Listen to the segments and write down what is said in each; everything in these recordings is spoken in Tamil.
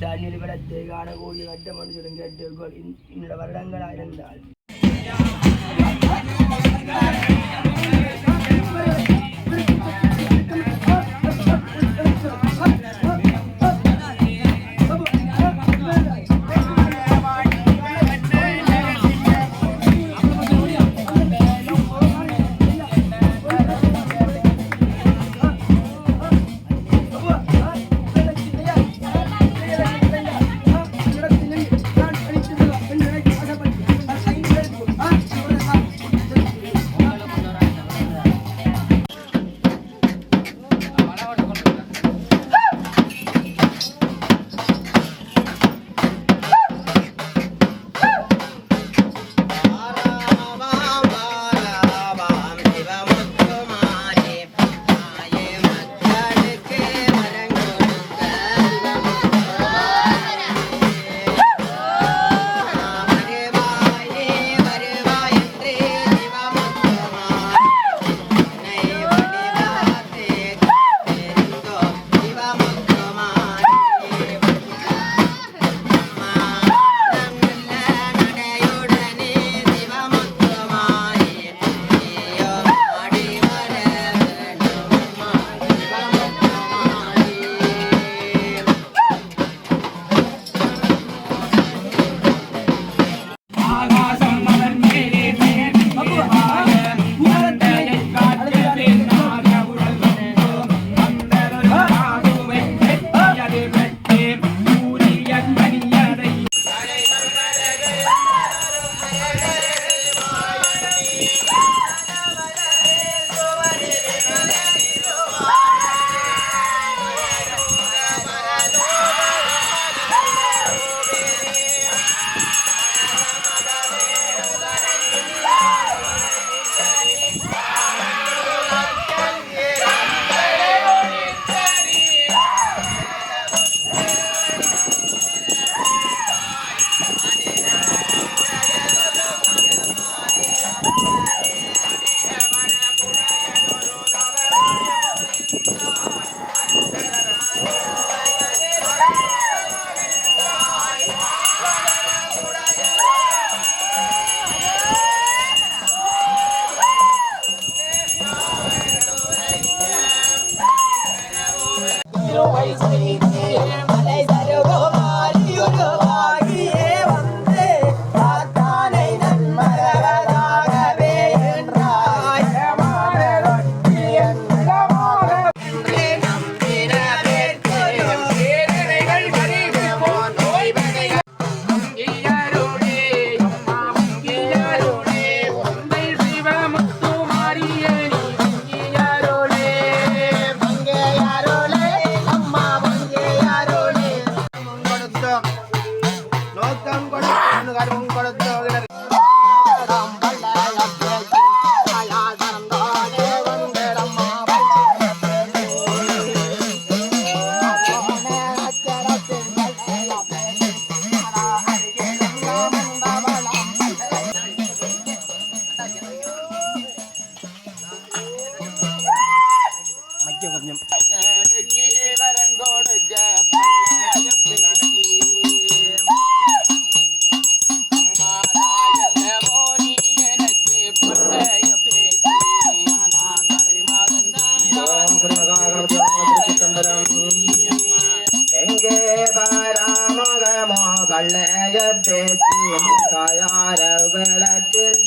தண்ணீர் கடத்தை காணக்கூடிய கட்ட மனுஷரும் கேட்டுக்கொள் இந்த வருடங்களாக இருந்தால் It always leads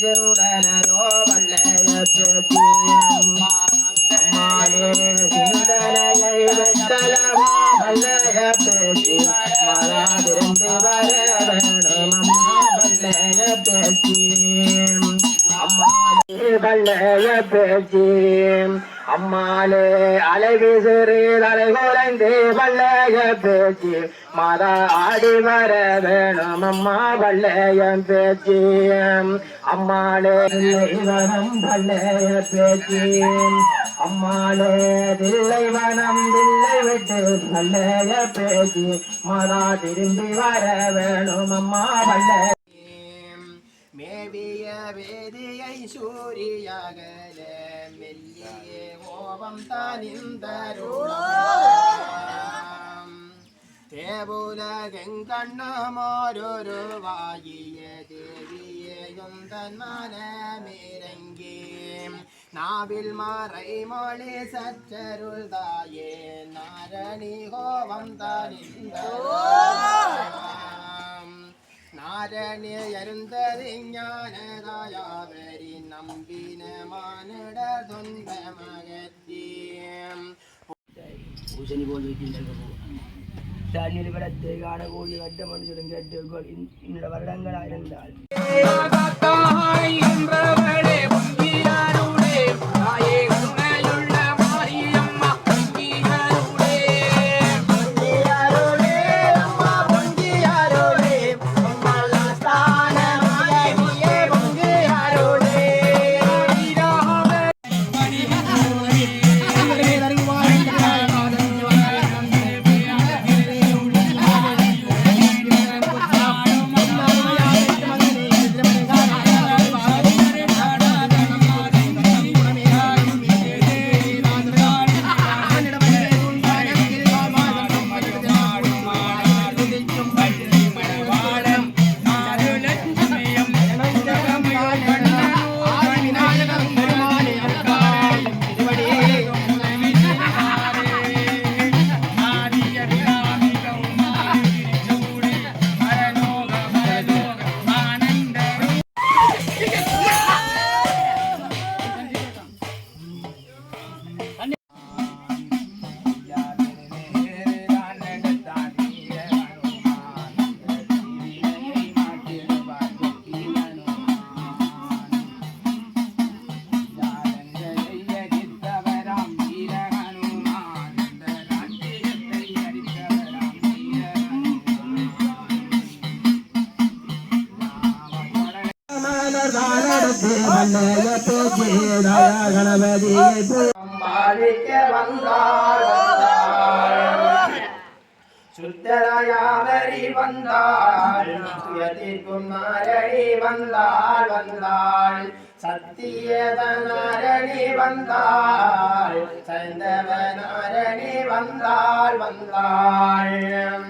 விளக்கில் சிந்தனையோ வள்ளைய பேசி சிந்தனையை வெட்டலவோ வள்ளைய பேசி வர வேணும் அம்மா வள்ளைய பேசி அம்மாளே வள்ளைய பேசி தலை குறைந்து வள்ளைய பேச்சு. மாதா ஆடி வர வேணும் அம்மா வள்ளையம் பேச்சு. அம்மாளே வனம் வள்ளைய பேச்சு. அம்மாளே தில்லை வனம் தில்லை விட்டு வள்ளைய பேச்சு. மாதா திரும்பி வர வேணும் அம்மா வள்ளைய மேவிய வேதியை சூரியாகலே വല്യേ കോപം താനിന്തരുളാം തേപുലകം കണ്ണമോരൊരു വായിയെ നാവിൽ മറൈ മൊളി സച്ചരുൾ തായേ നാരണി ഹോവം താനിന്തരുളാം நம்பின மானிட துன்பமகத்தியம் பூசணி போல் வைக்கின்ற தண்ணீர் விடத்தை காணக்கூடிய கட்ட மனுஷரும் கேட்டுக்கொள் இந்த அம்பாளிக்க வந்தாள் வந்தாள் சுத்தராயாவரி வந்தாள். சுயத்திற்கும் நாரணி வந்தாள் வந்தாள் சத்தியதனாரணி வந்தாள் சைந்தவ நாரணி வந்தாள் வந்தாள்.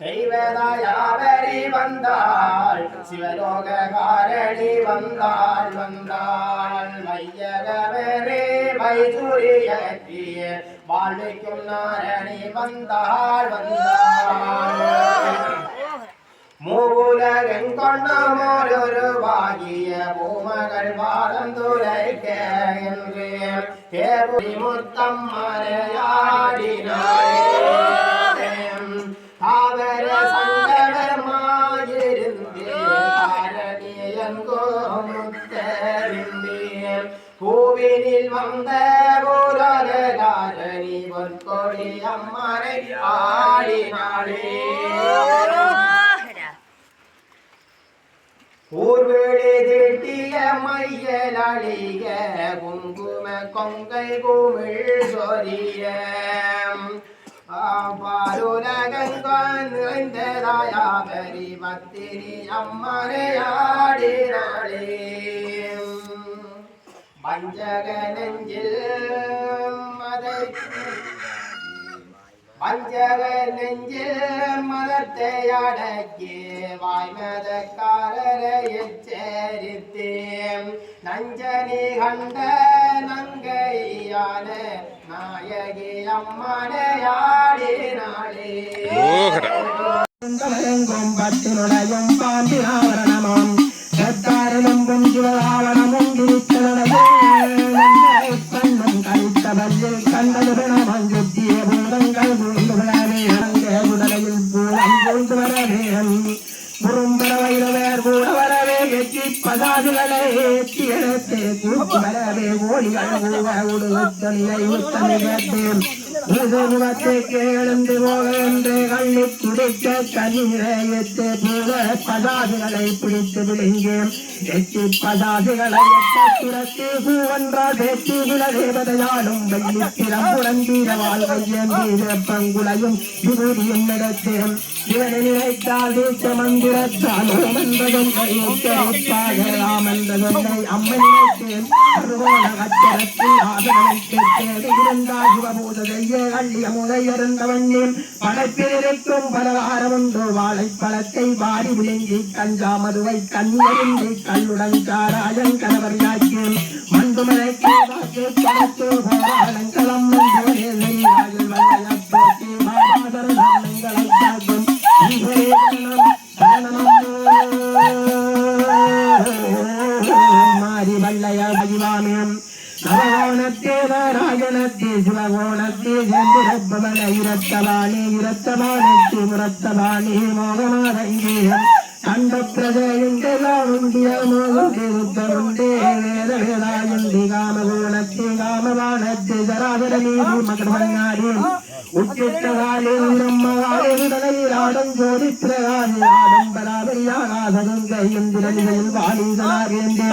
தெய்வதாயாவரி வந்தாள் சிவலோககாரணி வந்தாள் வந்தாள். வையகவரே வைசூரியற்றிய வாழ்வைக்கும் நாரணி வந்தாள் வந்தாள். மூவுலகெங்கொண்டமோரொரு வாகிய பூமகள் வாழந்துரைக்க என்று தேபுரி முத்தம் மறையாடினாள். கோவிலில் வந்த பூரகாரணி பொற்கொடி அம்மனை ஆடினாளே ஊர்வேளை திட்டிய மையலழிய குங்கும கொங்கை குமிழ் சொரிய. பாருலகங்கான் பத்திரி பத்தினி அம்மனை ஆடினாளே. பஞ்சக நெஞ்சில் மதை பஞ்சக நெஞ்சில் மதத்தை அடக்கி வாய்மதக்காரரை எச்சரித்தேன். நஞ்சனி கண்ட நங்கையான நாயகி அம்மனையாடினாளே பத்தினுடையும் பாண்டினாவரணமாம் சத்தாரனும் எட்டி பதாதுகளை கூட்டி வரவே ஓடிகள் கூவ உடுத்தலிலை உத்தமிழத்தேன் முகத்தை எழுந்து போக என்று கண்ணி துடிக்க கண்ணீரையத்து போக பதாதுகளை பிடித்து விழுங்கேன் எட்டி பதாதுகளை எட்ட துரத்தி பூவன்றா தேத்தி குல தேவதையாலும் வெள்ளி பிறம்புடன் வீர வாழ்வையேந்திர பங்குளையும் விபூதியும் நடத்தேன். இவனை நினைத்தால் வீச்ச மந்திரத்தால் ஓம் என்றதும் கையுத்தரிப்பாக ராம் என்றதும் அம்மை கச்சரத்தில் ஆதரவை இருந்தால் சிவபூத செய்ய அள்ளிய முதை இருந்தவண்ணேன் படைப்பிலே படைக்கும் பலகாரம் வாழைப்பழத்தை வாரி விழுங்கி கஞ்சா மதுவை கல்லுடன் சாராயன் கணவர் யாக்கி மண்டுமலை போராளங்களம் செந்திரப்பவன இரத்தவாணி இரத்தவானத்தே முரத்தவாணி மோகமாதங்கேயம் கண்ட பிரஜயுண்டே மோகந்தே உத்தருண்டே. வேத வேதாயுண்டி காமகோணத்தே காமவானத்தே சராசர நீதி மகர்வன்னாரே உச்சித்தகாலே பிரம்மகாலே விடலையிலாடம் ஜோதி பிரகாசே ஆடம்பராபரியாகாசகம் கையந்திரனிகையில் வாலீசனாகேந்தே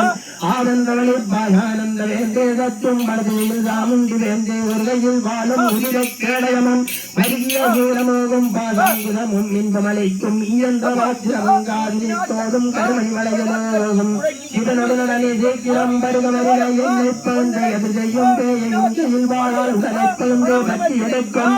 ஆனந்தவளி பாயானந்த வேந்தே சத்தும் பரதையில் சாமுண்டி வேந்தே உருளையில் வாழும் உதிரக் கேடயமும் வருகிய சூரமோகும் பாசாங்குதமும் இன்பமலைக்கும் இயந்த வாத்திரமும் காதிரி தோடும் கருமணி வளையலோகும் இதனுடனே ஜெயிக்கிறம் பருகமரில என்னை போன்ற எதிர்கையும் பேயையும் கையில் வாழால் உடலை போன்றே பற்றி எடுக்கும்.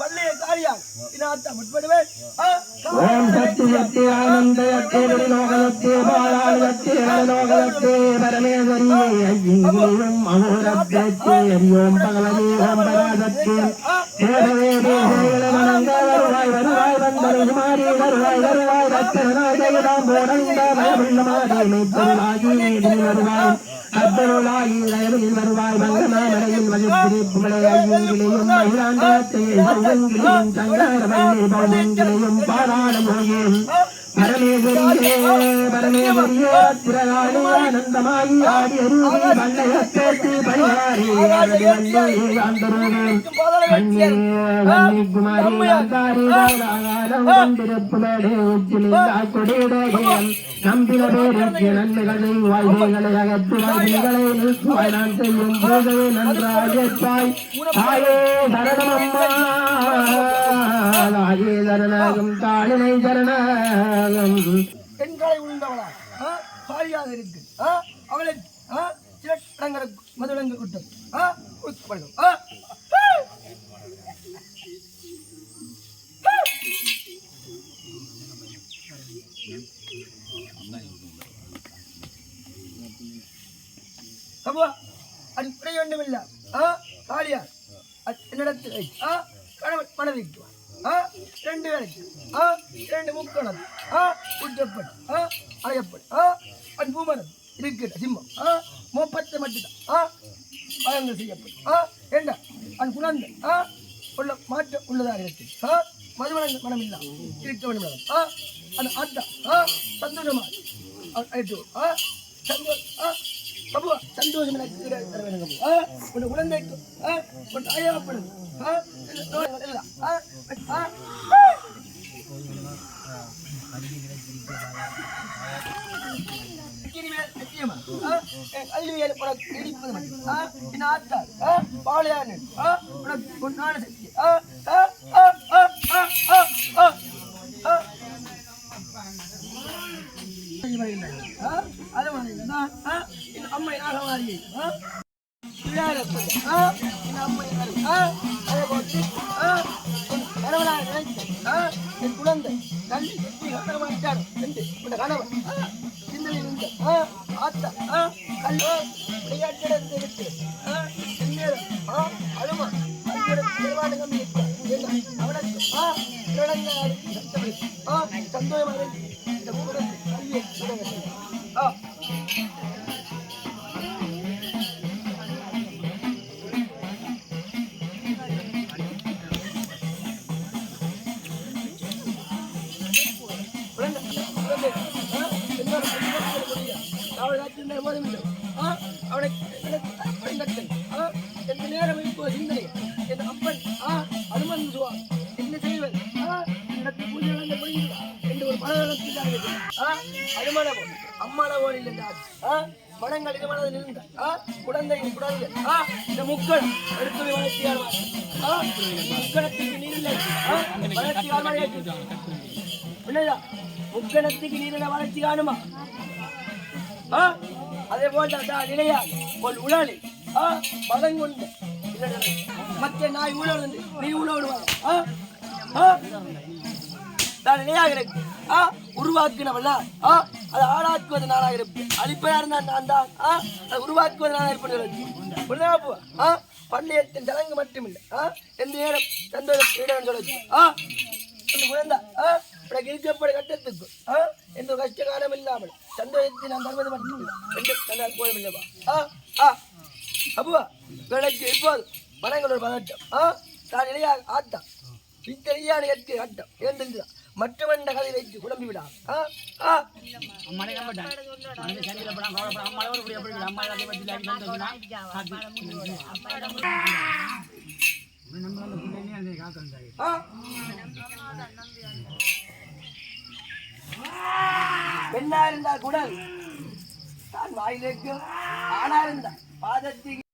பள்ளியை காரியால் இனாத்த முற்படுவேன். ஓம் சக்தி சக்தி ஆனந்த சக்தி லோகதத்தே பாலாளத்தே லோகதத்தே பரமேஸ்வரியே ஐயங்கிலும் அகோரத்தே ஹரியோம் பகவதி ஓம் பராசத்தே தேவவே தேவகள வணங்க வருவாய் வருவாய் வந்தரு குமாரி வருவாய் வருவாய் ரத்தனாய் ஜெயதாம் போடங்க பயமுள்ளமாரி மெய்ப்பொருளாகி நீதி வருவாய். அத்தருளாகி தயவில் வருவாய் மங்கமாமலையில் வகுப்பிரி புகழை ஐயங்கிலையும் மகிழாண்டத்தையை பௌமங்கிலையும் பாராள பரமேஸ்வரியே பரமேஸ்வரியே திரகாளி ஆனந்தமாயி ஆடி அருவி வல்லையத்தேத்தி பரிகாரி ஆடி கண்ணே கண்ணி குமாரி அந்தாரி காலம் உச்சிலிந்தா கொடியுடையம் நம்பின பேருக்கு நன்மைகளை வாழ்வைகளை அகற்று வாழ்வைகளை நிற்குவாய் நான் செய்யும் போதே நன்றாக ஏற்பாய். தாயே சரணமம்மா. தாயே சரணாகும் தாளினை சரணாகும். பெண்களை உண்டவளா பாலியாக இருக்கு. ஆ, அவளை ஆ, சில இடங்களுக்கு மதுடங்கள் விட்டும் ஆ, கொடுக்கப்படுகிறது. ஆ, ஆ. அப்போ அடிப்படை ஒன்றுமில்ல. ஆ காளியா என்னிடத்தில் ஆ கணவன் மனைவிக்கு ஆ ரெண்டு வேலைக்கு ஆ இரண்டு முக்கணம். ஆ உற்றப்படு ஆ அழையப்படு ஆ அன் பூமரம். இருக்கிற சிம்மம். ஆ முப்பத்து மட்டும்தான் ஆ பழங்கள் செய்யப்படும். ஆ என்ன அன் குழந்தை. ஆ உள்ள மாற்றம் உள்ளதாக இருக்கு. ஆ மதுமணம் மனம் இல்லா இருக்க வேண்டும் ஆ அந்த ஆத்தா. ஆ சந்தோஷமா. ஆ சந்தோஷம் ஆ அப்போ சந்தோஷம் எனக்கு தர வேண்டும் பிரபு. ஆ? உன் குழந்தைக்கு ஆ? உன் தாயாப்படும் ஆ? இந்த நோய்கள் எல்லாம் ஆ? ஆ? ஆ. இனிமேல் நிச்சயமா, ஆ, என் கல்வியில் உனக்கு நீடிப்பது மட்டும். ஆ, என் ஆத்தாள், ஆ, பாலியானு, ஆ, உனக்கு உன்னான சக்தி. காத்திருந்த ஆ, அவளை எனக்கு பயன்படுத்தல். ஆ, எந்த நேரம் இப்போ சிந்தனை என் அப்பன் ஆ, அனுமன் சுவா என்ன செய்வன் ஆ, எனக்கு பூஜை நடந்த புரியுதா என்று ஒரு மனநலத்தில் ஆ அனுமனவன் அம்மனவன் என்றார் ஆ மனங்கள் இதுமனதில் இருந்த ஆ குழந்தையின் குழந்தை ஆ இந்த முக்கள் எடுத்து ஆ ஆ என்னையா முக்கணத்துக்கு வளர்ச்சி காணுமா ஆ? அதே போல் தான் நிலையா ஒரு உடலி ஆ பதங்கொண்டு மற்ற நாய் உழவு நீ உழவுடுவாங்க ஆ ஆ. நான் நிலையாக இருக்கு ஆ உருவாக்கினவல்ல ஆ அதை ஆளாக்குவது நானாக இருப்பேன். அழிப்பதா இருந்தா நான் தான். ஆ அதை உருவாக்குவது நானாக இருப்பேன் புரியாப்போ ஆ பள்ளியத்தின் தலங்கு மட்டுமில்லை. ஆ எந்த நேரம் சந்தோஷம் இடம் சொல்லுது ஆ ಒಂದು குழந்தை ஆ உனக்கு இருக்கப்பட கட்டத்துக்கு. ஆ எந்த ஒரு கஷ்ட காலம் இல்லாமல். சந்தோஷத்தை நான் தருவது எந்த தன்னால் போயவில்லைவா ஆ ஆ. அப்புவா விலைக்கு இப்போது மனங்களோட பதட்டம். ஆ தான் நிலையாக ஆட்டம். இத்தனையான எட்டு ஆட்டம். ஏன் மற்றவண்ட கதை வைத்து குழம்பி விடா ஆ. ஆ அம்மாலே நம்பட்டான் மனசு சரியில்லை படம் கவலைப்பட அம்மா ஒரு புரிய அப்படி அம்மா எல்லாத்தையும் பத்தி லாக்கி நம்ம அந்த பிள்ளைங்க அந்த காக்கணும் ஆ. பெண்ணா இருந்தா குடல் தான் வாயிலேக்கும் ஆனா இருந்தா பாதத்துக்கு